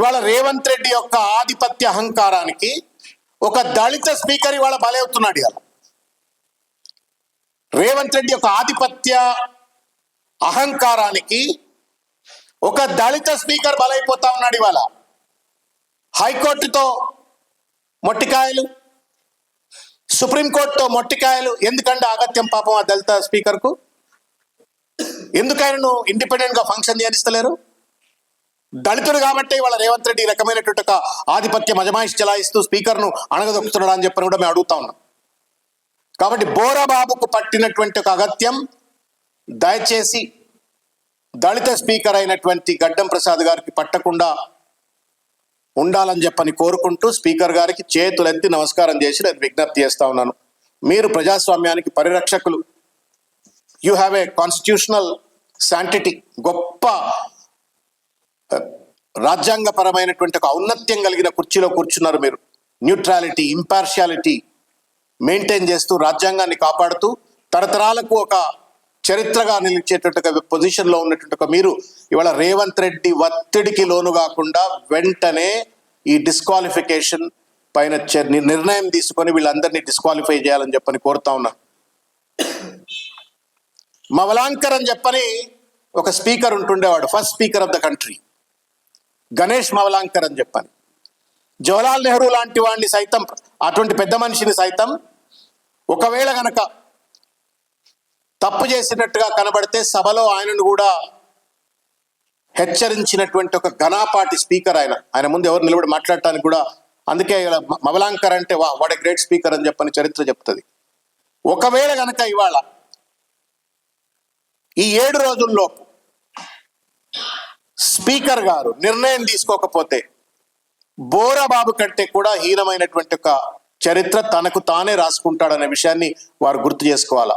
ఇవాళ రేవంత్ రెడ్డి యొక్క ఆధిపత్య అహంకారానికి ఒక దళిత స్పీకర్ ఇవాళ బలవుతున్నాడు ఇవాళ. రేవంత్ రెడ్డి యొక్క ఆధిపత్య అహంకారానికి ఒక దళిత స్పీకర్ బలైపోతా ఉన్నాడు ఇవాళ. హైకోర్టుతో మొట్టికాయలు సుప్రీంకోర్టుతో మొట్టికాయలు. ఎందుకంటే అగత్యం పాపం ఆ దళిత స్పీకర్కు? ఎందుకు నువ్వు ఇండిపెండెంట్గా ఫంక్షన్ చేయనిస్తలేరు దళితుడు కాబట్టి వాళ్ళ రేవంత్ రెడ్డి రకమైనటువంటి ఒక ఆధిపత్య మజమాయిషి చెలాయిస్తూ స్పీకర్ను అణగదొక్కుతున్నాడు అని చెప్పని కూడా మేము అడుగుతా ఉన్నాం. కాబట్టి బోరాబాబుకు పట్టినటువంటి ఒక అగత్యం దయచేసి దళిత స్పీకర్ అయినటువంటి గడ్డం ప్రసాద్ గారికి పట్టకుండా ఉండాలని చెప్పని కోరుకుంటూ స్పీకర్ గారికి చేతులెత్తి నమస్కారం చేసి నేను విజ్ఞప్తి చేస్తా ఉన్నాను. మీరు ప్రజాస్వామ్యానికి పరిరక్షకులు. You have a constitutional sanctity గొప్ప రాజ్యాంగపరమైనటువంటి ఒక ఔన్నత్యం కలిగిన కుర్చీలో కూర్చున్నారు మీరు. న్యూట్రాలిటీ ఇంపార్షియాలిటీ మెయింటైన్ చేస్తూ రాజ్యాంగాన్ని కాపాడుతూ తరతరాలకు ఒక చరిత్రగా నిలిచేటువంటి ఒక పొజిషన్లో ఉన్నటువంటి ఒక మీరు ఇవాళ రేవంత్ రెడ్డి ఒత్తిడికి లోను కాకుండా వెంటనే ఈ డిస్క్వాలిఫికేషన్ పైన నిర్ణయం తీసుకొని వీళ్ళందరినీ డిస్క్వాలిఫై చేయాలని చెప్పని కోరుతా ఉన్నా. మవలాంకర్ అని చెప్పని ఒక speaker ఉంటుండేవాడు first speaker of the country Ganesh Mavalankar అని చెప్పని జవహర్లాల్ నెహ్రూ లాంటి వాడిని సైతం అటువంటి పెద్ద మనిషిని సైతం ఒకవేళ గనక తప్పు చేసినట్టుగా కనబడితే సభలో ఆయనను కూడా హెచ్చరించినటువంటి ఒక ఘనాపాటి స్పీకర్ ఆయన. ఆయన ముందు ఎవరు నిలబడి మాట్లాడటానికి కూడా అందుకే ఇలా మవలాంకర్ అంటే వా వాడే గ్రేట్ స్పీకర్ అని చెప్పని చరిత్ర చెప్తుంది. ఒకవేళ గనక ఇవాళ ఈ ఏడు రోజుల్లోపు స్పీకర్ గారు నిర్ణయం తీసుకోకపోతే బోరాబాబు కంటే కూడా హీనమైనటువంటి ఒక చరిత్ర తనకు తానే రాసుకుంటాడనే విషయాన్ని వారు గుర్తు చేసుకోవాలా?